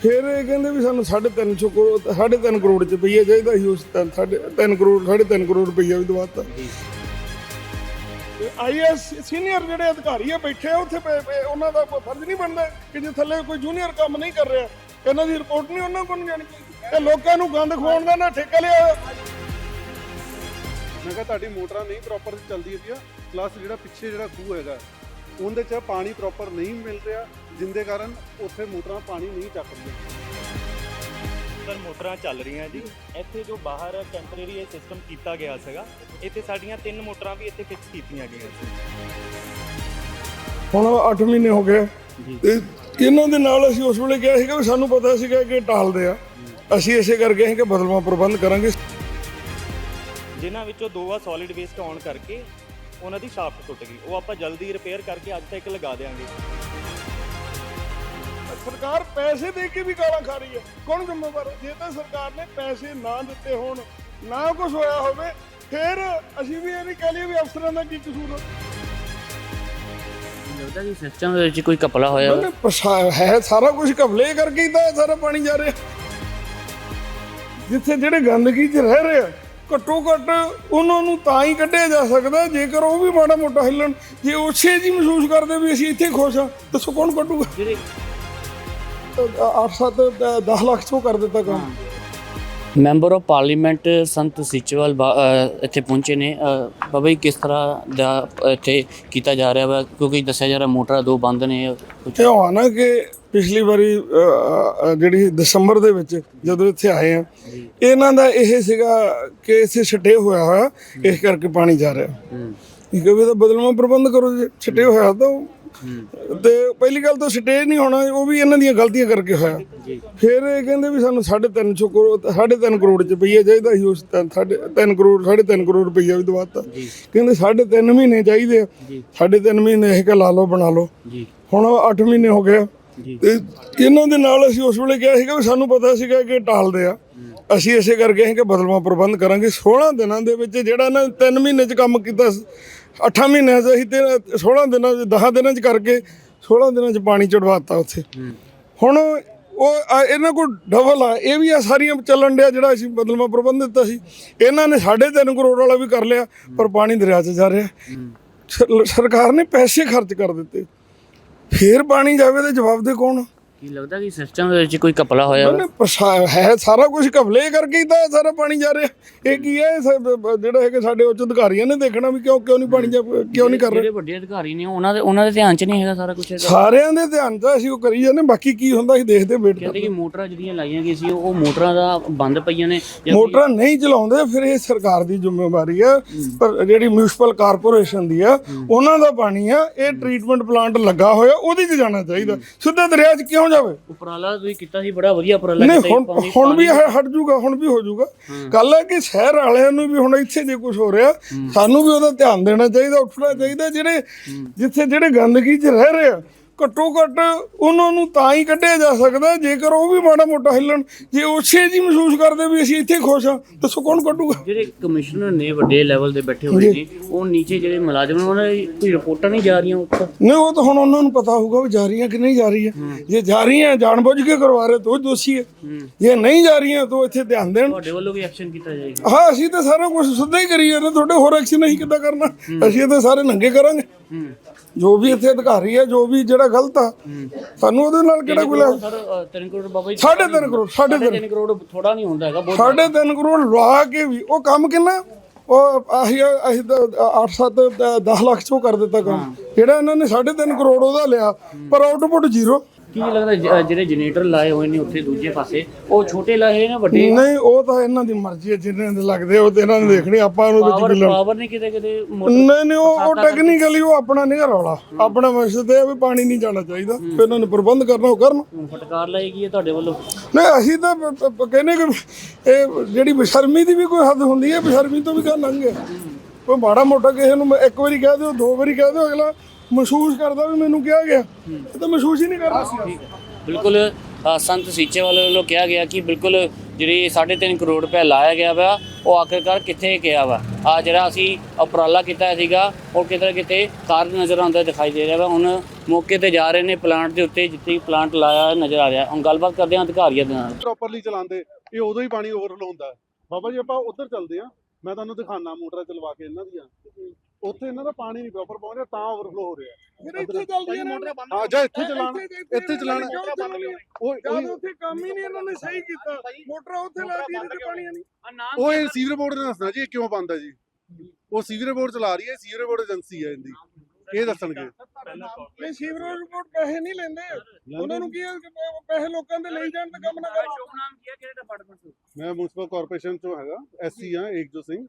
ਫਿਰ ਇਹ ਕਹਿੰਦੇ ਵੀ ਸਾਨੂੰ 3.5 ਕਰੋੜ 3.5 ਕਰੋੜ ਚ ਰੁਪਈਆ ਚਾਹੀਦਾ ਸੀ ਉਸ ਸਾਢੇ 3 ਕਰੋੜ 3.5 ਕਰੋੜ ਰੁਪਈਆ ਵੀ ਦਵਾਤਾ ਆਈਐਸ ਸੀਨੀਅਰ ਜਿਹੜੇ ਅਧਿਕਾਰੀ ਆ ਬੈਠੇ ਆ ਉੱਥੇ ਉਹਨਾਂ ਦਾ ਕੋਈ ਫਰਜ਼ ਨਹੀਂ ਬਣਦਾ ਕਿ ਜੇ ਥੱਲੇ ਕੋਈ ਜੂਨੀਅਰ ਕੰਮ ਨਹੀਂ ਕਰ ਰਿਹਾ ਇਹਨਾਂ ਦੀ ਰਿਪੋਰਟ ਨਹੀਂ ਉਹਨਾਂ ਕੋਲ ਜਾਣੀ ਇਹ ਲੋਕਾਂ ਨੂੰ ਗੰਦ ਖਵਾਉਣ ਦਾ ਨਾ ਠੇਕਾ ਲਿਆ। ਮੈਂ ਕਿਹਾ ਤੁਹਾਡੀ ਮੋਟਰਾਂ ਨਹੀਂ ਪ੍ਰੋਪਰ ਚੱਲਦੀਆਂ ਪਈਆਂ ਪਲੱਸ ਜਿਹੜਾ ਪਿੱਛੇ ਜਿਹੜਾ ਖੂਹ ਹੈਗਾ ਉਹਦੇ 'ਚ ਪਾਣੀ ਪ੍ਰੋਪਰ ਨਹੀਂ ਮਿਲ ਰਿਹਾ ਜਿੰਦੇ ਕਾਰਨ ਉੱਥੇ ਮੋਟਰਾਂ ਪਾਣੀ ਨਹੀਂ ਚੱਕ ਰਹੀਆਂ। ਸਰ ਮੋਟਰਾਂ ਚੱਲ ਰਹੀਆਂ ਜੀ। ਇੱਥੇ ਜੋ ਬਾਹਰ ਟੈਂਪਰੇਰੀ ਇਹ ਸਿਸਟਮ ਕੀਤਾ ਗਿਆ ਸੀਗਾ ਇੱਥੇ ਸਾਡੀਆਂ ਤਿੰਨ ਮੋਟਰਾਂ ਵੀ ਇੱਥੇ ਫਿਕਸ ਕੀਤੀਆਂ ਗਈਆਂ ਸੀ। ਹੁਣ 8 ਮਹੀਨੇ ਹੋ ਗਏ। ਤੇ ਇਹਨਾਂ ਦੇ ਨਾਲ ਅਸੀਂ ਉਸ ਵੇਲੇ ਕਿਹਾ ਸੀਗਾ ਵੀ ਸਾਨੂੰ ਪਤਾ ਸੀਗਾ ਕਿ ਟਾਲਦੇ ਆ। ਅਸੀਂ ਇਸੇ ਕਰਕੇ ਅਸੀਂ ਕਿ ਬਦਲਵਾ ਪ੍ਰਬੰਧ ਕਰਾਂਗੇ। ਜਿਨ੍ਹਾਂ ਵਿੱਚੋਂ ਦੋ ਆ ਸੋਲਿਡ ਵੇਸਟ ਆਉਣ ਕਰਕੇ ਉਹਨਾਂ ਦੀ ਸ਼ਾਫਟ ਟੁੱਟ ਗਈ। ਉਹ ਆਪਾਂ ਜਲਦੀ ਰਿਪੇਅਰ ਕਰਕੇ ਅੱਜ ਤੱਕ ਲਗਾ ਦੇਵਾਂਗੇ ਸਰਕਾਰ ਪੈਸੇ ਦੇ ਕੇ ਵੀ ਗਾਲਾਂ ਖਾ ਰਹੀ ਹੈ। ਕੌਣ ਜ਼ਿੰਮੇਵਾਰ ਹੈ? ਜੇ ਤਾਂ ਸਰਕਾਰ ਨੇ ਪੈਸੇ ਨਾ ਦਿੱਤੇ ਹੋਣ ਨਾ ਕੁਝ ਹੋਇਆ ਹੋਵੇ ਫਿਰ ਅਸੀਂ ਵੀ ਇਹ ਨਹੀਂ ਕਹਿ ਲਈਏ ਵੀ ਅਫਸਰਾਂ ਦਾ ਕੀ ਕਸੂਰ ਹੈ। ਲੱਗਦਾ ਕਿ ਸਿਸਟਮ ਦੇ ਵਿੱਚ ਕੋਈ ਕਪਲਾ ਹੋਇਆ ਵਾ। ਉਹਨੇ ਪਛਾ- ਹੈ ਸਾਰਾ ਕੁਝ ਕਬਲੇ ਕਰਕੇ ਹੀ ਤਾਂ ਇਹ ਸਾਰਾ ਪਾਣੀ ਜਾ ਰਿਹਾ। ਜਿੱਥੇ ਜਿਹੜੇ ਗੰਦਗੀ 'ਚ ਰਹਿ ਰਹੇ ਆ ਘੱਟੋ ਘੱਟ ਉਹਨਾਂ ਨੂੰ ਤਾਂ ਹੀ ਕੱਢਿਆ ਜਾ ਸਕਦਾ ਜੇਕਰ ਉਹ ਵੀ ਮਾੜਾ ਮੋਟਾ ਹਿੱਲਣ। ਜੇ ਉਸੇ ਜੀ ਮਹਿਸੂਸ ਕਰਦੇ ਵੀ ਅਸੀਂ ਇੱਥੇ ਖੁਸ਼ ਆ ਦੱਸੋ ਕੌਣ ਕੱਢੂਗਾ? ਜਿਹੜੇ 8 7 10 ਲੱਖ ਚੋਂ ਕਰ ਦਿੱਤਾ ਕੰਮ। ਮੈਂਬਰ ਆਫ ਪਾਰਲੀਮੈਂਟ ਸੰਤ ਸਿਚਵਲ ਇੱਥੇ ਪਹੁੰਚੇ ਨੇ। ਬਾਬਾ ਜੀ ਕਿਸ ਤਰ੍ਹਾਂ ਦਾ ਇੱਥੇ ਕੀਤਾ ਜਾ ਰਿਹਾ ਵਾ? ਕਿਉਂਕਿ ਦੱਸਿਆ ਜਾ ਰਿਹਾ ਮੋਟਰਾਂ ਦੋ ਬੰਦ ਨੇ। ਇਹ ਹੋਆ ਨਾ ਕਿ ਪਿਛਲੀ ਵਾਰੀ ਜਿਹੜੀ ਦਸੰਬਰ ਦੇ ਵਿੱਚ ਜਦੋਂ ਇੱਥੇ ਆਏ ਆ ਇਹਨਾਂ ਦਾ ਇਹ ਸੀਗਾ ਕਿ ਇੱਥੇ ਛਟੇ ਹੋਇਆ ਹੋਇਆ ਇਸ ਕਰਕੇ ਪਾਣੀ ਜਾ ਰਿਹਾ। ਹੂੰ। ਇਹ ਕਹੇ ਤਾਂ ਬਦਲਵਾ ਪ੍ਰਬੰਧ ਕਰੋ ਜੇ ਛਟੇ ਹੋਇਆ ਤਾਂ ਤੇ ਪਹਿਲੀ ਗੱਲ ਤਾਂ ਸਟੇ ਨਹੀਂ ਹੋਣਾ ਉਹ ਵੀ ਇਹਨਾਂ ਦੀਆਂ ਗਲਤੀਆਂ ਕਰਕੇ ਹੋਇਆ। ਫਿਰ ਇਹ ਕਹਿੰਦੇ ਵੀ ਸਾਨੂੰ 3.5 ਕਰੋੜ 3.5 ਕਰੋੜ ਚ ਰੁਪਈਆ ਚਾਹੀਦਾ ਸੀ ਉਸ ਤਿੰਨ- ਸਾਢੇ 3 ਕਰੋੜ 3.5 ਕਰੋੜ ਰੁਪਈਆ ਵੀ ਦਵਾਤਾ। ਕਹਿੰਦੇ 3.5 ਮਹੀਨੇ ਚਾਹੀਦੇ ਆ। ਜੀ। 3.5 ਮਹੀਨੇ ਇਹ ਕਿ ਲਾ ਲਓ ਬਣਾ ਲਓ। ਜੀ। ਹੁਣ 8 ਮਹੀਨੇ ਹੋ ਗਏ ਤੇ ਇਹਨਾਂ ਦੇ ਨਾਲ ਅਸੀਂ ਉਸ ਵੇਲੇ ਕਿਹਾ ਸੀਗਾ ਵੀ ਸਾਨੂੰ ਪਤਾ ਸੀਗਾ ਕਿ ਟਾਲਦੇ ਆ। ਅਸੀਂ ਇਸੇ ਕਰਕੇ ਅਸੀਂ ਕਿ ਬਦਲਵਾ ਪ੍ਰਬੰਧ ਕਰਾਂਗੇ। 16 ਦਿਨਾਂ ਦੇ ਵਿੱਚ ਜਿਹੜਾ ਇਹਨਾਂ 3 ਮਹੀਨੇ ਚ ਕੰਮ ਕੀਤਾ 8 ਮਹੀਨਿਆਂ ਚ ਅਸੀਂ ਤੇ 16 ਦਿਨਾਂ ਚ 10 ਦਿਨਾਂ ਚ ਕਰਕੇ 16 ਦਿਨਾਂ ਚ ਪਾਣੀ ਚੜਵਾਤਾ ਉੱਥੇ। ਹੁਣ ਉਹ ਆ ਇਹਨਾਂ ਕੋਲ ਡਬਲ ਆ। ਇਹ ਵੀ ਆ ਸਾਰੀਆਂ ਚੱਲਣ ਡਿਆ ਜਿਹੜਾ ਅਸੀਂ ਬਦਲਵਾ ਪ੍ਰਬੰਧ ਦਿੱਤਾ ਸੀ। ਇਹਨਾਂ ਨੇ 3.5 ਕਰੋੜ ਵਾਲਾ ਵੀ ਕਰ ਲਿਆ ਪਰ ਪਾਣੀ ਦਰਿਆ 'ਚ ਜਾ ਰਿਹਾ। ਸਰ- ਸਰਕਾਰ ਨੇ ਪੈਸੇ ਖਰਚ ਕਰ ਦਿੱਤੇ। ਫੇਰ ਪਾਣੀ ਜਾਵੇ ਤੇ ਜਵਾਬ ਦੇ ਕੌਣ ਕੀ ਲੱਗਦਾ ਕਿ ਸਿਸਟਮ ਦੇ ਵਿੱਚ ਕੋਈ ਕਪਲਾ ਹੋਇਆ ਵਾ? ਉਹਨੇ ਪਛਾ- ਹੈ ਸਾਰਾ ਕੁਝ ਕਬਲੇ ਕਰਕੇ ਹੀ ਤਾਂ ਇਹ ਸਾਰਾ ਪਾਣੀ ਜਾ ਰਿਹਾ। ਇਹ ਕੀ ਹੈ ਇਹ ਸਭ ਜਿਹੜਾ ਹੈ ਕਿ ਸਾਡੇ ਉੱਚ ਅਧਿਕਾਰੀਆਂ ਨੇ ਦੇਖਣਾ ਵੀ ਕਿਉਂ ਕਿਉਂ ਨਹੀਂ ਪਾਣੀ ਜਾ ਕਿਉਂ ਨਹੀਂ ਕਰ ਰਹੇ? ਜਿਹੜੇ ਵੱਡੇ ਅਧਿਕਾਰੀ ਨੇ ਉਹਨਾਂ ਦੇ ਉਹਨਾਂ ਦੇ ਧਿਆਨ 'ਚ ਨਹੀਂ ਹੈਗਾ ਸਾਰਾ ਕੁਝ ਹੈਗਾ। ਸਾਰਿਆਂ ਦੇ ਧਿਆਨ ਤਾਂ ਅਸੀਂ ਉਹ ਕਰੀ ਜਾਂਦੇ ਬਾਕੀ ਕੀ ਹੁੰਦਾ ਅਸੀਂ ਦੇਖਦੇ ਵੇਟ ਕਹਿੰਦੇ ਕਿ ਮੋਟਰਾਂ ਜਿਹੜੀਆਂ ਲਾਈਆਂ ਗਈਆਂ ਸੀ ਉਹ ਮੋਟਰਾਂ ਦਾ ਬੰਦ ਪਈਆਂ ਨੇ ਜਾਂ ਕੋਈ- ਮੋਟਰਾਂ ਨਹੀਂ ਚਲਾਉਂਦੇ ਫਿਰ ਇਹ ਸਰਕਾਰ ਦੀ ਜ਼ਿੰਮੇਵਾਰੀ ਹੈ ਪਰ ਜਿਹੜੀ ਮਿਊਨਿਸਪਲ ਕਾਰਪੋਰੇਸ਼ਨ ਦੀ ਆ ਉਹਨਾਂ ਦਾ ਪਾਣੀ ਆ ਇਹ ਟ੍ਰੀਟਮੈਂਟ ਪਲਾਂਟ ਲੱਗਾ ਹੋਇਆ ਉਹਦੇ 'ਚ ਜਾਣਾ ਚਾਹੀਦਾ। ਸਿੱਧਾ ਦਰਿਆ 'ਚ ਕਿਉਂ ਜਾਵੇ? ਉਪਰਾਲਾ ਤੁਸੀਂ ਕੀਤਾ ਸੀ ਬੜਾ ਵਧੀਆ ਉਪਰਾਲਾ ਨਹੀਂ ਹੁਣ ਹੁਣ ਵੀ ਹਟ ਜੂਗਾ ਹੁਣ ਵੀ ਹੋ ਜੂਗਾ। ਗੱਲ ਹੈ ਕਿ ਸ਼ਹਿਰ ਵਾਲਿਆਂ ਨੂੰ ਵੀ ਹੁਣ ਇੱਥੇ ਜੇ ਕੁਝ ਹੋ ਰਿਹਾ ਸਾਨੂੰ ਵੀ ਉਹਦਾ ਧਿਆਨ ਦੇਣਾ ਚਾਹੀਦਾ ਉੱਠਣਾ ਚਾਹੀਦਾ ਜਿਹੜੇ ਜਿੱਥੇ ਜਿਹੜੇ ਗੰਦਗੀ 'ਚ ਰਹਿ ਰਹੇ ਆ ਘੱਟੋ ਘੱਟ ਉਹਨਾਂ ਨੂੰ ਤਾਂ ਹੀ ਕੱਢਿਆ ਜਾ ਸਕਦਾ ਜੇਕਰ ਉਹ ਵੀ ਮਾੜਾ ਮੋਟਾ ਹਿੱਲਣ ਜੇ ਉਸੇ ਜੀ ਮਹਿਸੂਸ ਕਰਦੇ ਵੀ ਅਸੀਂ ਇੱਥੇ ਖੁਸ਼ ਆ ਦੱਸੋ ਕੌਣ ਕੱਢੂਗਾ? ਜਿਹੜੇ ਕਮਿਸ਼ਨਰ ਨੇ ਵੱਡੇ ਲੈਵਲ ਤੇ ਬੈਠੇ ਹੋਏ ਨੇ ਉਹ ਨੀਚੇ ਜਿਹੜੇ ਮੁਲਾਜ਼ਮ ਨੇ ਉਹਨਾਂ ਦੀ ਕੋਈ ਰਿਪੋਰਟਾਂ ਨਹੀਂ ਜਾ ਰਹੀਆਂ ਉੱਪਰ ਨਹੀਂ ਉਹ ਤਾਂ ਹੁਣ ਉਹਨਾਂ ਨੂੰ ਪਤਾ ਹੋਊਗਾ ਵੀ ਜਾ ਰਹੀਆਂ ਕਿ ਨਹੀਂ ਜਾ ਰਹੀਆਂ। ਜੇ ਜਾ ਰਹੀਆਂ ਜਾਣਬੁੱਝ ਕੇ ਕਰਵਾ ਰਹੇ ਤਾਂ ਉਹ ਦੋਸ਼ੀ ਹੈ। ਜੇ ਨਹੀਂ ਜਾ ਰਹੀਆਂ ਤਾਂ ਇੱਥੇ ਧਿਆਨ ਦੇਣ। ਤੁਹਾਡੇ ਵੱਲੋਂ ਵੀ ਐਕਸ਼ਨ ਕੀਤਾ ਜਾਏਗਾ। ਹਾਂ ਅਸੀਂ ਤਾਂ ਸਾਰਾ ਕੁਝ ਸਿੱਧਾ ਹੀ ਕਰੀ ਜਾਂਦੇ ਤੁਹਾਡੇ ਹੋਰ ਐਕਸ਼ਨ ਅਸੀਂ ਕਿੱਦਾਂ ਕਰਨਾ? ਅਸੀਂ ਤਾਂ ਸਾਰੇ ਨੰਗੇ ਕਰਾਂਗੇ। ਜੋ ਵੀ ਇੱਥੇ ਅਧਿਕਾਰੀ ਹੈ ਜੋ ਵੀ ਜਿਹੜਾ ਗਲਤ ਆ। ਸਾਨੂੰ ਉਹਦੇ ਨਾਲ ਕਿਹੜਾ ਕੋਈ ਲੈ ਸਰ 3 ਕਰੋੜ ਬਾਬਾ ਜੀ ਸਾਢੇ ਤਿੰਨ ਕਰੋੜ ਸਾਢੇ ਤਿੰਨ 3 ਕਰੋੜ ਥੋੜਾ ਨਹੀਂ ਹੁੰਦਾ ਹੈਗਾ ਬਹੁਤ ਸਾਢੇ ਤਿੰਨ ਕਰੋੜ ਲਵਾ ਕੇ ਵੀ ਉਹ ਕੰਮ ਕਿੰਨਾ? ਉਹ ਅਸੀਂ ਅਸੀਂ ਤਾਂ 8 7 10 ਲੱਖ ਚੋਂ ਕਰ ਦਿੱਤਾ ਕੰਮ। ਜਿਹੜਾ ਇਹਨਾਂ ਨੇ ਸਾਢੇ ਤਿੰਨ ਕਰੋੜ ਉਹਦਾ ਲਿਆ ਪਰ ਆਊਟਪੁੱਟ ਜ਼ੀਰੋ। ਕੀ ਲੱਗਦਾ ਜ- ਜਿਹੜੇ ਜਨਰੇਟਰ ਲਾਏ ਹੋਏ ਨੇ ਉੱਥੇ ਦੂਜੇ ਪਾਸੇ ਉਹ ਛੋਟੇ ਲਾਏ ਨੇ ਵੱਡੇ? ਨਹੀਂ ਉਹ ਤਾਂ ਇਹਨਾਂ ਦੀ ਮਰਜ਼ੀ ਹੈ ਜਿੰਨੇ ਦੇ ਲੱਗਦੇ ਉਹ ਤੇ ਇਹਨਾਂ ਨੇ ਦੇਖਣੀ ਆਪਾਂ ਉਹਨੂੰ ਵਿੱਚ ਪਾਵਰ ਗਿੱਲਣ ਪਾਵਰ ਨਹੀਂ ਕਿਤੇ ਕਿਤੇ ਨਹੀਂ ਨਹੀਂ ਉਹ ਉਹ ਟੈਕਨੀਕਲੀ ਉਹ ਆਪਣਾ ਨਹੀਂ ਰੌਲਾ। ਆਪਣਾ ਮਕਸਦ ਇਹ ਆ ਵੀ ਪਾਣੀ ਨਹੀਂ ਜਾਣਾ ਚਾਹੀਦਾ ਫਿਰ ਇਹਨਾਂ ਨੇ ਪ੍ਰਬੰਧ ਕਰਨਾ ਉਹ ਕਰਨ। ਫਟਕਾਰ ਲਾਏਗੀ ਹੈ ਤੁਹਾਡੇ ਵੱਲੋਂ? ਨਹੀਂ ਅਸੀਂ ਤਾਂ ਪ- ਪ- ਪ- ਕਹਿੰਦੇ ਕਿ ਇਹ ਜਿਹੜੀ ਬੇਸ਼ਰਮੀ ਦੀ ਵੀ ਕੋਈ ਹੱਦ ਹੁੰਦੀ ਹੈ ਬੇਸ਼ਰਮੀ ਤੋਂ ਵੀ ਕਰ ਲੰਘੇ ਕੋਈ ਮਾੜਾ ਮੋਟਾ ਕਿਸੇ ਨੂੰ ਮੈਂ ਇੱਕ ਵਾਰੀ ਕਹਿ ਦਿਓ ਦੋ ਵਾਰੀ ਕਹਿ ਦਿਓ ਅਗਲਾ ਮਹਿਸੂਸ ਕਰਦਾ ਵੀ ਮੈਨੂੰ ਕਿਹਾ ਗਿਆ। ਇਹ ਤਾਂ ਮਹਿਸੂਸ ਹੀ ਨਹੀਂ ਕਰਦਾ ਬਿਲਕੁਲ ਸੰਤ ਸੀਚੇਵਾਲ ਵੱਲੋਂ ਕਿਹਾ ਗਿਆ ਕਿ ਬਿਲਕੁਲ ਜਿਹੜੀ 3.5 ਕਰੋੜ ਰੁਪਏ ਲਾਇਆ ਗਿਆ ਵਾ ਉਹ ਆਖਿਰਕਾਰ ਕਿੱਥੇ ਗਿਆ ਵਾ? ਆ ਜਿਹੜਾ ਅਸੀਂ ਉਪਰਾਲਾ ਕੀਤਾ ਸੀਗਾ ਉਹ ਕਿਤੇ ਕਿਤੇ ਕਾਰਜ ਨਜ਼ਰ ਆਉਂਦਾ ਦਿਖਾਈ ਦੇ ਰਿਹਾ ਵਾ। ਹੁਣ ਮੌਕੇ ਤੇ ਜਾ ਰਹੇ ਨੇ ਪਲਾਂਟ ਦੇ ਉੱਤੇ ਜਿੱਥੇ ਪਲਾਂਟ ਲਾਇਆ ਨਜ਼ਰ ਆ ਰਿਹਾ। ਹੁਣ ਗੱਲਬਾਤ ਕਰਦੇ ਹਾਂ ਅਧਿਕਾਰੀਆਂ ਦੇ ਨਾਲ। ਪ੍ਰੋਪਰਲੀ ਚਲਾਉਂਦੇ ਇਹ ਉਦੋਂ ਹੀ ਪਾਣੀ ਓਵਰਫਲੋ ਹੁੰਦਾ। ਬਾਬਾ ਜੀ ਆਪਾਂ ਉੱਧਰ ਚੱਲਦੇ ਆ ਮੈਂ ਤੁਹਾਨੂੰ ਦਿਖਾਣਾ ਮੋਟਰਾਂ ਚਲਵਾ ਕੇ ਇਹਨਾਂ ਦੀਆਂ। ਉੱਥੇ ਇਹਨਾਂ ਦਾ ਪਾਣੀ ਨਹੀਂ ਪ੍ਰੋਪਰ ਪਹੁੰਚ ਰਿਹਾ ਤਾਂ ਓਵਰਫਲੋ ਹੋ ਰਿਹਾ। ਫਿਰ ਇੱਥੇ ਚੱਲਦੀਆਂ ਨੇ ਹਾਂ ਜਾਂ ਇੱਥੇ ਚਲਾਣਾ ਇੱਥੇ ਚਲਾਣਾ? ਉਹ ਜਦ ਉੱਥੇ ਕੰਮ ਹੀ ਨਹੀਂ ਇਹਨਾਂ ਨੇ ਸਹੀ ਕੀਤਾ। ਮੋਟਰਾਂ ਉੱਥੇ ਲਾਤੀ ਜਿੱਥੇ ਪਾਣੀ ਨਹੀਂ। ਉਹ ਇਹ ਸੀਵਰ ਬੋਰਡ ਨੇ ਦੱਸਣਾ ਜੀ ਇਹ ਕਿਉਂ ਬੰਦ ਹੈ ਜੀ? ਉਹ ਸੀਵਰ ਬੋਰਡ ਚਲਾ ਰਹੀ ਹੈ ਸੀਵਰ ਬੋਰਡ ਏਜੰਸੀ ਹੈ ਇਹਦੀ। ਇਹ ਦੱਸਣਗੇ। ਨਹੀਂ ਸੀਵਰੇਜ ਰਿਪੋਰਟ ਪੈਸੇ ਨਹੀਂ ਲੈਂਦੇ। ਉਹਨਾਂ ਨੂੰ ਕੀ ਪੈਸੇ ਲੋਕਾਂ ਦੇ ਲਈ ਜਾਣ ਤੇ ਕੰਮ ਨਾ ਕਰੋ। ਮੈਂ ਮਿਊਨਿਸਪਲ ਕਾਰਪੋਰੇਸ਼ਨ ਚੋਂ ਹੈਗਾ ਐਸਸੀ ਆ ਏਕਜੋ ਸਿੰਘ।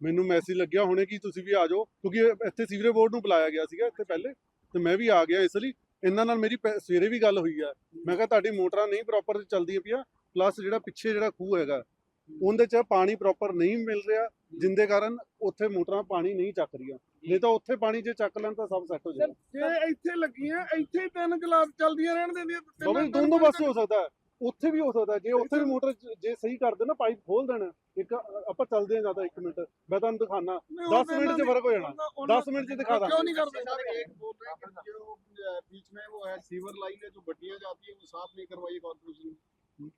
ਮੈਨੂੰ ਮੈਸੇਜ ਲੱਗਿਆ ਹੁਣੇ ਕਿ ਤੁਸੀਂ ਵੀ ਆ ਜਾਓ ਕਿਉਂਕਿ ਇੱਥੇ ਸੀਵਰੇਜ ਬੋਰਡ ਨੂੰ ਬੁਲਾਇਆ ਗਿਆ ਸੀਗਾ ਇੱਥੇ ਪਹਿਲੇ ਤੇ ਮੈਂ ਵੀ ਆ ਗਿਆ ਇਸ ਲਈ। ਇਹਨਾਂ ਨਾਲ ਮੇਰੀ ਪੈ- ਸਵੇਰੇ ਵੀ ਗੱਲ ਹੋਈ ਆ। ਮੈਂ ਕਿਹਾ ਤੁਹਾਡੀ ਮੋਟਰਾਂ ਨਹੀਂ ਪ੍ਰੋਪਰ ਚੱਲਦੀਆਂ ਪਈਆਂ ਪਲੱਸ ਜਿਹੜਾ ਪਿੱਛੇ ਜਿਹੜਾ ਖੂਹ ਹੈਗਾ ਉਹਦੇ 'ਚ ਪਾਣੀ ਪ੍ਰੋਪਰ ਨਹੀਂ ਮਿਲ ਰਿਹਾ ਜਿੰਦੇ ਕਾਰਨ ਉੱਥੇ ਮੋਟਰਾਂ ਪਾਣੀ ਨਹੀਂ ਚੱਕ ਰਹੀਆਂ। ਨਹੀਂ ਤਾਂ ਉੱਥੇ ਪਾਣੀ ਜੇ ਚੱਕ ਲੈਣ ਤਾਂ ਸਭ ਸੈੱਟ ਹੋ ਜਾਏਗਾ ਜੇ ਇੱਥੇ ਲੱਗੀਆਂ ਇੱਥੇ ਹੀ ਤਿੰਨ ਗਲਾਸ ਚੱਲਦੀਆਂ ਰਹਿਣ ਦਿੰਦੀਆਂ ਤੇ ਬਾਬਾ ਜੀ ਦੋਨੋਂ ਪਾਸੇ ਹੋ ਸਕਦਾ। ਹੈ ਉੱਥੇ ਵੀ ਹੋ ਸਕਦਾ ਹੈ। ਜੇ ਉੱਥੇ ਵੀ ਮੋਟਰ ਜ- ਜੇ ਸਹੀ ਕਰ ਦੇ ਨਾ ਪਾਈਪ ਖੋਲ ਦੇਣਾ ਇੱਕ ਆਪਾਂ ਚੱਲਦੇ ਹਾਂ ਜ਼ਿਆਦਾ 1 ਮਿੰਟ ਮੈਂ ਤੁਹਾਨੂੰ ਦਿਖਾਣਾ 10 ਮਿੰਟ 'ਚ ਫਰਕ ਹੋ ਜਾਣਾ 10 ਮਿੰਟ 'ਚ ਦਿਖਾ ਦਾਂ ਕਿਉਂ ਨਹੀਂ ਕਰਦੇ एक बोल रहे हैं कि जो अ, बीच में वो है सीवर लाइन है जो बट्टियां जाती है वो साफ नहीं करवाई कॉर्पोरेशन ने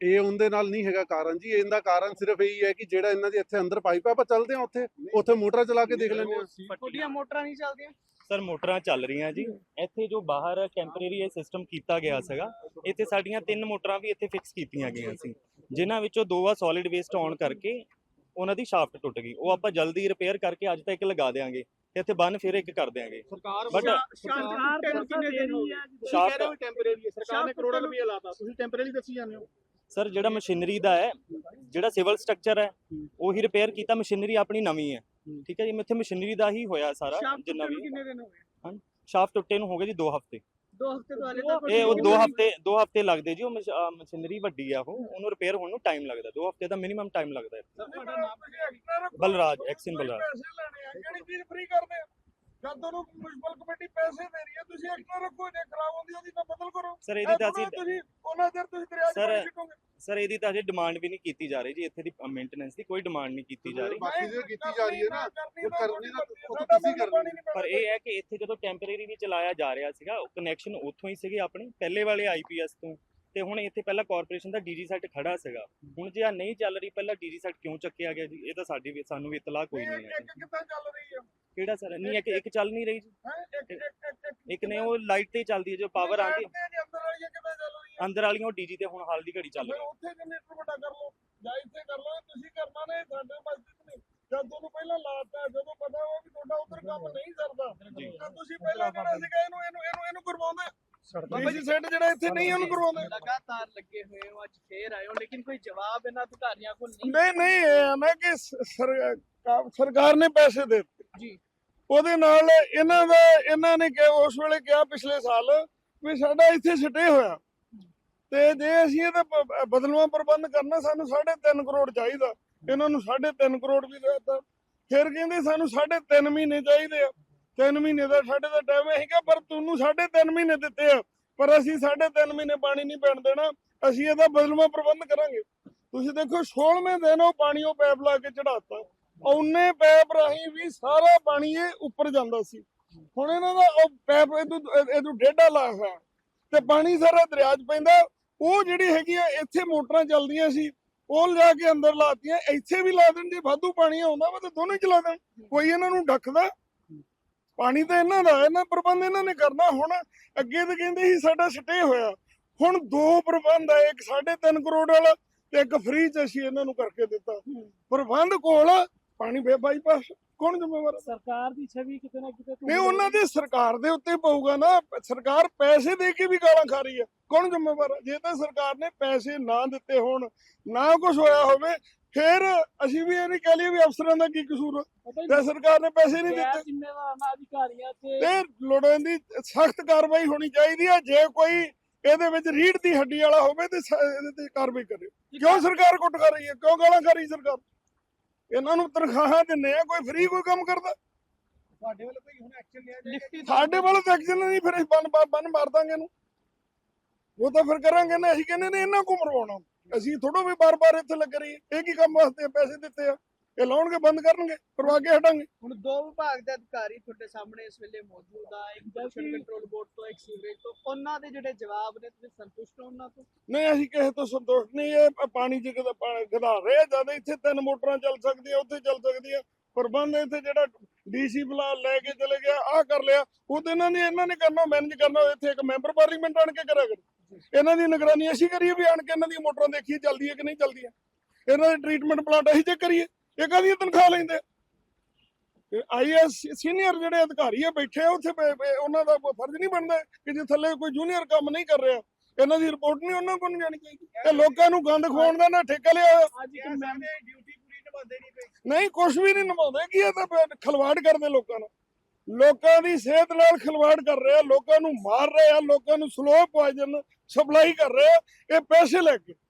ਇਹ ਉਹਦੇ ਨਾਲ ਨਹੀਂ ਹੈਗਾ ਕਾਰਨ ਜੀ ਇਹਦਾ ਕਾਰਨ ਸਿਰਫ ਇਹੀ ਹੈ ਕਿ ਜਿਹੜਾ ਇਹਨਾਂ ਦੇ ਇੱਥੇ ਅੰਦਰ ਪਾਈਪ ਹੈ ਆਪਾਂ ਚੱਲਦੇ ਆ ਉੱਥੇ ਉੱਥੇ ਮੋਟਰਾਂ ਚਲਾ ਕੇ ਦੇਖ ਲੈਂਦੇ ਆ। ਖੁੱਲੀਆਂ ਮੋਟਰਾਂ ਨਹੀਂ ਚੱਲਦੀਆਂ? ਸਰ ਮੋਟਰਾਂ ਚੱਲ ਰਹੀਆਂ ਜੀ। ਇੱਥੇ ਜੋ ਬਾਹਰ ਟੈਂਪਰੇਰੀ ਇਹ ਸਿਸਟਮ ਕੀਤਾ ਗਿਆ ਸੀਗਾ ਇੱਥੇ ਸਾਡੀਆਂ ਤਿੰਨ ਮੋਟਰਾਂ ਵੀ ਇੱਥੇ ਫਿਕਸ ਕੀਤੀਆਂ ਗਈਆਂ ਸੀ। ਜਿਨ੍ਹਾਂ ਵਿੱਚੋਂ ਦੋ ਆ ਸੋਲਿਡ ਵੇਸਟ ਆਉਣ ਕਰਕੇ ਉਹਨਾਂ ਦੀ ਸ਼ਾਫਟ ਟੁੱਟ ਗਈ। ਉਹ ਆਪਾਂ ਜਲਦੀ ਰਿਪੇਅਰ ਕਰਕੇ ਅੱਜ ਤਾਂ ਲਗਾ ਦੇਾਂਗੇ ਇੱਥੇ ਬੰਨ ਫਿਰ ਇੱਕ ਕਰ ਦੇਾਂਗੇ ਸਰਕਾਰ ਸਰਕਾਰ ਕਿੰਨੇ ਦੇਣੀ ਹੈ ਸ਼ਾਫਟ ਟੈਂਪਰੇਰੀ ਹੈ ਸਰਕਾਰ ਨੇ ਕਰੋੜਾਂ ਰੁਪਏ ਲਾਤਾ। ਤੁਸੀਂ ਟੈਂਪਰੇਰੀ ਦੱਸੀ ਜਾਂਦੇ ਹੋ। ਸਰ ਜਿਹੜਾ ਮਸ਼ੀਨਰੀ ਦਾ ਹੈ ਜਿਹੜਾ ਸਿਵਲ ਸਟਰਕਚਰ ਹੈ ਉਹੀ ਰਿਪੇਅਰ ਕੀਤਾ ਮਸ਼ੀਨਰੀ ਆਪਣੀ ਨਵੀਂ ਹੈ। ਠੀਕ ਹੈ ਜੀ ਇੱਥੇ ਮਸ਼ੀਨਰੀ ਦਾ ਹੀ ਹੋਇਆ ਸਾਰਾ ਜਿੰਨਾ ਵੀ ਕਿੰਨੇ ਦਿਨ ਹੋ ਗਏ? ਸ਼ਾਫਟ ਟੁੱਟੇ ਨੂੰ ਹੋ ਗਏ ਜੀ 2 ਹਫ਼ਤੇ। ਦੋ ਹਫ਼ਤੇ ਤੋਂ ਹਲੇ ਤੱਕ ਇਹ ਉਹ 2 ਹਫ਼ਤੇ 2 ਹਫ਼ਤੇ ਲੱਗਦੇ ਜੀ ਉਹ ਮਸ਼ੀਨਰੀ ਵੱਡੀ ਆ ਉਹ ਉਹਨੂੰ ਰਿਪੇਅਰ ਹੋਣ ਨੂੰ ਟਾਈਮ ਲੱਗਦਾ 2 ਹਫ਼ਤੇ ਦਾ ਮਿਨੀਮਮ ਟਾਈਮ ਲੱਗਦਾ ਹੈ ਬਲਰਾਜ, ਐਕਸਿਨ ਬਲਰਾਜ। ਪੈਸੇ ਲੈਣੇ ਆ ਕਿਹੜੀ ਚੀਜ਼ ਫ੍ਰੀ ਕਰਦੇ ਆ। ਜਦ ਤੁਹਾਨੂੰ ਮਿਊਨਿਸਪਲ ਕਮੇਟੀ ਪੈਸੇ ਦੇ ਰਹੀ ਹੈ ਤੁਸੀਂ ਐਕਸਟਰਾ ਰੱਖੋ ਜੇ ਖਰਾਬ ਹੁੰਦੀ ਉਹਦੀ ਤਾਂ ਬਦਲ ਕਰੋ। ਸਰ ਇਹਦੀ ਤਾਂ ਅਸੀਂ ਤੁਸੀਂ ਉਹਨਾਂ ਚਿਰ ਤੁਸੀਂ ਦਰਿਆ 'ਚ ਪਾਣੀ ਸਿੱਟੋਗੇ ਸਰ ਇਹਦੀ ਤਾਂ ਅਜੇ ਡਿਮਾਂਡ ਵੀ ਨਹੀਂ ਕੀਤੀ ਜਾ ਰਹੀ ਜੀ ਇੱਥੇ ਦੀ ਮੇਨਟੇਨੈਂਸ ਦੀ ਕੋਈ ਡਿਮਾਂਡ ਨਹੀਂ ਕੀਤੀ ਜਾ ਰਹੀ। ਬਾਕੀ ਜੇ ਕੀਤੀ ਜਾ ਰਹੀ ਹੈ ਨਾ ਉਹ ਕਰਨੀ ਨਾ ਉਹ ਤੁਸੀਂ ਕਰਨੀ। ਪਰ ਇਹ ਹੈ ਕਿ ਇੱਥੇ ਜਦੋਂ ਟੈਂਪਰੇਰੀ ਵੀ ਚਲਾਇਆ ਜਾ ਰਿਹਾ ਸੀਗਾ ਉਹ ਕਨੈਕਸ਼ਨ ਉੱਥੋਂ ਹੀ ਸੀਗੇ ਆਪਣੇ ਪਹਿਲੇ ਵਾਲੇ ਆਈਪੀਐਸ ਤੋਂ। ਤੇ ਹੁਣ ਇੱਥੇ ਪਹਿਲਾਂ ਕਾਰਪੋਰੇਸ਼ਨ ਦਾ ਡੀਜੀ ਸੈੱਟ ਖੜਾ ਸੀਗਾ। ਹੁਣ ਜੇ ਆ ਨਹੀਂ ਚੱਲ ਰਹੀ ਪਹਿਲਾਂ ਡੀਜੀ ਸੈੱਟ ਕਿਉਂ ਚੱਕਿਆ ਗਿਆ ਜੀ? ਇਹ ਤਾਂ ਸਾਡੀ ਵੀ ਸਾਨੂੰ ਵੀ ਇਤਲਾਹ ਕੋਈ ਨਹੀਂ ਹੈ। ਕਿੱਦਾਂ ਚੱਲ ਰਹੀ ਹੈ ਕਿਹੜਾ ਸਰ? ਨਹੀਂ ਇੱਕ ਇੱਕ ਚੱਲ ਨਹੀਂ ਰਹੀ ਜੀ। ਹੈਂ? ਇੱਕ ਨੇ ਉਹ ਲਾਈਟ ਤੇ ਚੱਲਦੀ ਹੈ ਜੋ ਪਾਵਰ ਆਉਂਦੀ ਹੈ। ਅੰਦਰ ਵਾਲੀਆਂ ਉਹ ਡੀਜੀ ਤੇ ਹੁਣ ਹਾਲ ਦੀ ਘੜੀ ਚੱਲ ਰਹੀ ਉੱਥੇ ਜਨਰੇਟਰ ਵੱਡਾ ਕਰ ਲਓ ਜਾਂ ਇੱਥੇ ਕਰ ਲਓ ਤੁਸੀਂ ਕਰਨਾ ਨੇ ਸਾਡੇ ਮਸਜਿਦ ਨਹੀਂ। ਜਦ ਤੁਹਾਨੂੰ ਪਹਿਲਾਂ ਲਾਤਾ ਜਦੋਂ ਪਤਾ ਹੋ ਵੀ ਤੁਹਾਡਾ ਉਧਰ ਕੰਮ ਨਹੀਂ। ਤਾਂ ਤੁਸੀਂ ਪਹਿਲਾਂ ਜਿਹੜਾ ਸੀਗਾ? ਇਹਨੂੰ ਇਹਨੂੰ ਇਹਨੂੰ ਇਹਨੂੰ ਕਰਵਾਉਂਦੇ। ਬਾਬਾ ਜੀ ਸੈੱਟ ਜਿਹੜਾ ਇੱਥੇ ਨਹੀਂ ਉਹਨੂੰ ਕਰਵਾਉਂਦੇ। ਲਗਾਤਾਰ ਲੱਗੇ ਹੋਏ ਹੋ ਅੱਜ ਫੇਰ ਆਏ ਹੋ ਲੇਕਿਨ ਕੋਈ ਜਵਾਬ ਇਹਨਾਂ ਅਧਿਕਾਰੀਆਂ ਕੋਲ ਨਹੀਂ ਨਹੀਂ ਨਹੀਂ ਇਹ ਨਾ ਕਿ ਕਾ- ਸਰਕਾਰ ਨੇ ਪੈਸੇ ਦੇ ਦਿੱਤੇ। ਜੀ। ਉਹਦੇ ਨਾਲ ਇਹਨਾਂ ਦਾ ਇਹਨਾਂ ਨੇ ਕਿਹਾ ਉਸ ਵੇਲੇ ਕਿਹਾ ਪਿਛਲੇ ਸਾਲ ਵੀ ਸਾਡਾ ਇੱਥੇ ਸਟੇ ਹੋਇਆ। ਤੇ ਜੇ ਅਸੀਂ ਇਹਦਾ ਬਦਲਵਾਂ ਪ੍ਰਬੰਧ ਕਰਨਾ ਸਾਨੂੰ 3.5 ਕਰੋੜ ਚਾਹੀਦਾ। ਇਹਨਾਂ ਨੂੰ 3.5 ਕਰੋੜ ਵੀ ਦੇਤਾ। ਫਿਰ ਕਹਿੰਦੇ ਸਾਨੂੰ 3.5 ਮਹੀਨੇ ਚਾਹੀਦੇ ਆ। 3 ਮਹੀਨੇ ਦਾ, ਸਾਡੇ ਦਾ ਟਾਈਮ ਹੈਗਾ ਪਰ ਤੁਹਾਨੂੰ 3.5 ਮਹੀਨੇ ਦਿੱਤੇ ਆ। ਪਰ ਅਸੀਂ 3.5 ਮਹੀਨੇ ਪਾਣੀ ਨਹੀਂ ਪੈਣ ਦੇਣਾ। ਅਸੀਂ ਇਹਦਾ ਬਦਲਵਾ ਪ੍ਰਬੰਧ ਕਰਾਂਗੇ। ਤੁਸੀਂ ਦੇਖੋ 16ਵੇਂ ਦਿਨ ਉਹ ਪਾਣੀ ਉਹ ਪੈਪ ਲਾ ਕੇ ਚੜਾਤਾ ਉਹਨੇ ਪੈਪ ਰਾਹੀਂ ਵੀ ਸਾਰਾ ਪਾਣੀ ਇਹ ਉੱਪਰ ਜਾਂਦਾ ਸੀ। ਹੁਣ ਇਹਨਾਂ ਦਾ ਉਹ ਪੈਪ ਇਹਦੋਂ ਇਹਦੋਂ ਡੇਢਾ ਲਾ ਹੋਇਆ ਤੇ ਪਾਣੀ ਸਾਰਾ ਦਰਿਆ 'ਚ ਪੈਂਦਾ। ਉਹ ਜਿਹੜੀ ਹੈਗੀ ਆ ਇੱਥੇ ਮੋਟਰਾਂ ਚੱਲਦੀਆਂ ਸੀ, ਉਹ ਲਿਆ ਕੇ ਅੰਦਰ ਲਾਤੀਆਂ। ਇੱਥੇ ਵੀ ਲਾ ਦੇਣ ਜੇ ਵਾਧੂ ਪਾਣੀ ਆਉਂਦਾ ਵਾ ਤੇ ਦੋਨੇ ਚਲਾ ਦੇਣ। ਕੋਈ ਇਹਨਾਂ ਨੂੰ ਡੱਕਦਾ ਪਾਣੀ ਤਾਂ ਇਹਨਾਂ ਦਾ ਇਹਨਾਂ ਪ੍ਰਬੰਧ ਇਹਨਾਂ ਨੇ ਕਰਨਾ। ਹੁਣ ਅੱਗੇ ਤਾਂ ਕਹਿੰਦੇ ਸੀ ਸਾਡਾ ਸਟੇ ਹੋਇਆ। ਹੁਣ ਦੋ ਪ੍ਰਬੰਧ ਆ ਇੱਕ 3.5 ਕਰੋੜ ਵਾਲਾ ਤੇ ਇੱਕ ਫ੍ਰੀ ਚ ਅਸੀਂ ਇਹਨਾਂ ਨੂੰ ਕਰਕੇ ਦਿੱਤਾ। ਪ੍ਰਬੰਧ ਕੋਲ ਪਾਣੀ ਬੇ ਬਾਈਪਾਸ ਕੌਣ ਜ਼ਿੰਮੇਵਾਰ? ਸਰਕਾਰ ਦੀ ਛਵੀ ਕਿਤੇ ਨਾ ਕਿਤੇ ਨਹੀਂ ਉਹਨਾਂ ਦੀ ਸਰਕਾਰ ਦੇ ਉੱਤੇ ਪਊਗਾ ਨਾ। ਸਰਕਾਰ ਪੈਸੇ ਦੇ ਕੇ ਵੀ ਗਾਲਾਂ ਖਾ ਰਹੀ ਹੈ ਕੌਣ ਜ਼ਿੰਮੇਵਾਰ ਜੇ ਤਾਂ ਸਰਕਾਰ ਨੇ ਪੈਸੇ ਨਾ ਦਿੱਤੇ ਹੋਣ ਨਾ ਕੁਝ ਹੋਇਆ ਹੋਵੇ ਫਿਰ ਅਸੀਂ ਵੀ ਇਹ ਨਹੀਂ ਕਹਿ ਲਈਏ ਵੀ ਅਫਸਰਾਂ ਦਾ ਕੀ ਕਸੂਰ ਆ। ਤੇ ਸਰਕਾਰ ਨੇ ਪੈਸੇ ਨਹੀਂ ਦਿੱਤੇ। ਜ਼ਿੰਮੇਵਾਰ ਅਧਿਕਾਰੀਆਂ ਤੇ। ਤੇ ਲੋੜਾਂ ਦੀ ਸਖਤ ਕਾਰਵਾਈ ਹੋਣੀ ਚਾਹੀਦੀ ਹੈ ਜੇ ਕੋਈ ਇਹਦੇ ਵਿੱਚ ਰੀੜ ਦੀ ਹੱਡੀ ਵਾਲਾ ਹੋਵੇ ਤੇ ਸ- ਇਹਦੇ ਤੇ ਕਾਰਵਾਈ ਕਰੇ। ਕਿਉਂ ਸਰਕਾਰ ਕੁੱਟ ਕਰ ਰਹੀ ਹੈ? ਕਿਉਂ ਗਾਲਾਂ ਖਾ ਰਹੀ ਸਰਕਾਰ? ਇਹਨਾਂ ਨੂੰ ਤਨਖਾਹਾਂ ਦਿੰਨੇ ਆ ਕੋਈ ਫ੍ਰੀ ਕੋਈ ਕੰਮ ਕਰਦਾ। ਤੁਹਾਡੇ ਵੱਲੋਂ ਕੋਈ ਹੁਣ ਐਕਸ਼ਨ ਲਿਆ ਜਾਏਗਾ ਸਾਡੇ ਵੱਲ ਤਾਂ ਐਕਸ਼ਨ ਨਹੀਂ ਫਿਰ ਅਸੀਂ ਬੰਨ ਬੰਨ ਮਾਰ ਦਾਂਗੇ ਇਹਨੂੰ। ਉਹ ਤਾਂ ਫਿਰ ਕਰਾਂਗੇ ਨਾ ਅਸੀਂ ਕਹਿੰਦੇ ਨੇ ਇਹਨਾਂ ਕੋ ਮਰਵਾਉਣਾ। ਅਸੀਂ ਥੋੜੋ ਵੀ ਬਾਰ-ਬਾਰ ਇੱਥੇ ਲੱਗ ਰਹੀ ਇਹ ਕੀ ਕੰਮ ਵਾਸਤੇ ਪੈਸੇ ਦਿੱਤੇ ਆ। ਇਹ ਲਾਉਣਗੇ ਬੰਦ ਕਰਨਗੇ ਕਰਵਾ ਕੇ ਹਟਾਂਗੇ। ਹੁਣ ਦੋ ਵਿਭਾਗ ਦੇ ਅਧਿਕਾਰੀ ਤੁਹਾਡੇ ਸਾਹਮਣੇ ਇਸ ਵੇਲੇ ਮੌਜੂਦ ਆ। ਇੱਕ ਪੋਲੂਸ਼ਨ ਕੰਟਰੋਲ ਬੋਰਡ ਤੋਂ ਇੱਕ ਸੀਵਰੇਜ ਤੋਂ। ਉਹਨਾਂ ਦੇ ਜਿਹੜੇ ਜਵਾਬ ਨੇ ਤੁਸੀਂ ਸੰਤੁਸ਼ਟ ਹੋ ਉਹਨਾਂ ਤੋਂ? ਨਹੀਂ ਅਸੀਂ ਕਿਸੇ ਤੋਂ ਸੰਤੁਸ਼ਟ ਨਹੀਂ ਇਹ ਪਾਣੀ ਚ ਕਿਤੇ ਗਧਾ ਰਹੇ ਜਦ ਇੱਥੇ ਤਿੰਨ ਮੋਟਰਾਂ ਚੱਲ ਸਕਦੀਆਂ ਉੱਥੇ ਚੱਲ ਸਕਦੀਆਂ। ਪ੍ਰਬੰਧ ਇੱਥੇ ਜਿਹੜਾ ਡੀਸੀ ਬੁਲਾ ਲੈ ਕੇ ਚਲੇ ਗਿਆ ਆਹ ਕਰ ਲਿਆ। ਉਹ ਤੇ ਇਹਨਾਂ ਨੇ ਇਹਨਾਂ ਨੇ ਕਰਨਾ ਮੈਨੇਜ ਕਰਨਾ। ਇੱਥੇ ਇੱਕ ਮੈਂਬਰ ਪਾਰਲੀਮੈਂਟ ਆਣ ਕੇ ਕਰਿਆ ਕਰ। ਇਹਨਾਂ ਦੀ ਨਿਗਰਾਨੀ ਅਸੀਂ ਕਰੀਏ ਵੀ ਆਣ ਕੇ ਇਹਨਾਂ ਦੀਆਂ ਮੋਟਰਾਂ ਦੇਖੀਏ ਚੱਲਦੀ ਹੈ ਕਿ ਨਹੀਂ ਚੱਲਦੀਆਂ। ਇਹਨਾਂ ਦੇ ਟ੍ਰੀਟਮੈਂਟ ਪਲਾਂਟ ਅਸੀਂ ਚੈੱਕ ਕਰੀਏ ਇਹ ਕਾਹਦੀਆਂ ਤਨਖਾਹ ਲੈਂਦੇ? ਆਈਐਸ ਸੀਨੀਅਰ ਜਿਹੜੇ ਅਧਿਕਾਰੀ ਆ ਬੈਠੇ ਆ ਉੱਥੇ ਉਹਨਾਂ ਦਾ ਕੋਈ ਫਰਜ਼ ਨਹੀਂ ਬਣਦਾ ਕਿ ਜੇ ਥੱਲੇ ਕੋਈ ਜੂਨੀਅਰ ਕੰਮ ਨਹੀਂ ਕਰ ਰਿਹਾ ਇਹਨਾਂ ਦੀ ਰਿਪੋਰਟ ਨਹੀਂ ਉਹਨਾਂ ਕੋਲ ਜਾਣੀ ਚਾਹੀਦੀ। ਤੇ ਲੋਕਾਂ ਨੂੰ ਗੰਦ ਖਵਾਉਣ ਦਾ ਨਾ ਠੇਕਾ ਲਿਆ ਹੋਇਆ। ਅੱਜ ਇੱਕ ਮੈਮ ਡਿਊਟੀ ਪੂਰੀ ਨਿਭਾਉਂਦੇ ਨਹੀਂ ਕੁਝ ਵੀ ਨਹੀਂ ਨਿਭਾਉਂਦੇ। ਕੀ ਇਹ ਤਾਂ ਖਿਲਵਾੜ ਕਰਦੇ ਲੋਕਾਂ ਨਾਲ ਲੋਕਾਂ ਦੀ ਸਿਹਤ ਨਾਲ ਖਿਲਵਾੜ ਕਰ ਰਹੇ ਆ, ਲੋਕਾਂ ਨੂੰ ਮਾਰ ਰਹੇ ਆ, ਲੋਕਾਂ ਨੂੰ ਸਲੋ ਪੋਇਜ਼ਨ ਸਪਲਾਈ ਕਰ ਰਹੇ ਆ, ਇਹ ਪੈਸੇ ਲੈ ਕੇ।